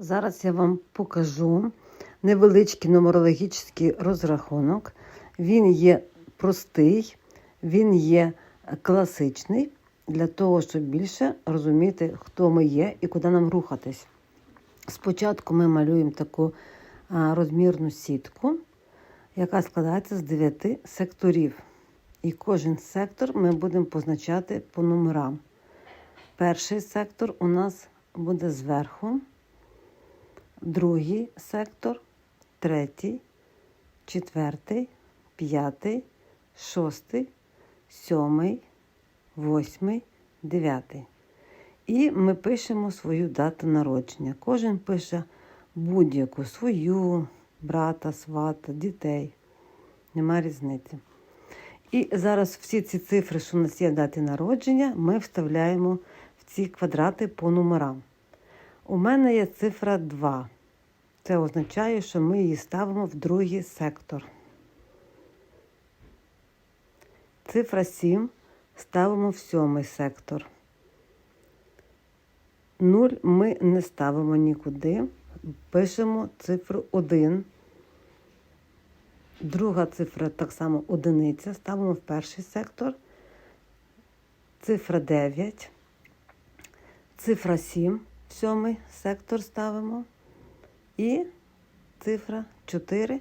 Зараз я вам покажу невеличкий нумерологічний розрахунок. Він є простий, він є класичний для того, щоб більше розуміти, хто ми є і куди нам рухатись. Спочатку ми малюємо таку розмірну сітку, яка складається з 9 секторів. І кожен сектор ми будемо позначати по номерам. Перший сектор у нас буде зверху, другий сектор, третій, четвертий, п'ятий, шостий, сьомий, восьмий, дев'ятий. І ми пишемо свою дату народження. Кожен пише будь-яку свою, брата, свата, дітей. Нема різниці. І зараз всі ці цифри, що у нас є дати народження, ми вставляємо в ці квадрати по номерам. У мене є цифра 2. Це означає, що ми її ставимо в другий сектор. Цифра 7 ставимо в сьомий сектор. 0 ми не ставимо нікуди. Пишемо цифру 1. Друга цифра так само одиниця. Ставимо в перший сектор. Цифра 9. Цифра 7. Сьомий сектор ставимо. І цифра 4.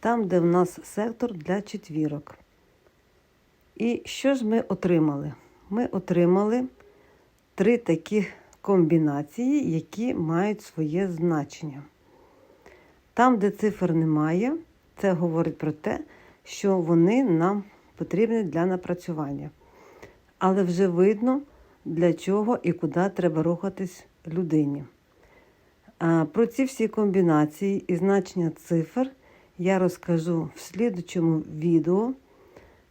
Там, де в нас сектор для четвірок. І що ж ми отримали? Ми отримали три такі комбінації, які мають своє значення. Там, де цифр немає, це говорить про те, що вони нам потрібні для напрацювання. Але вже видно, для чого і куди треба рухатись людині. Про ці всі комбінації і значення цифр я розкажу в слідучому відео.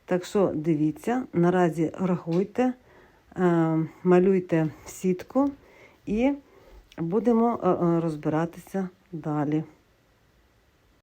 Так що дивіться, наразі рахуйте, е, малюйте сітку і будемо е, е, розбиратися далі.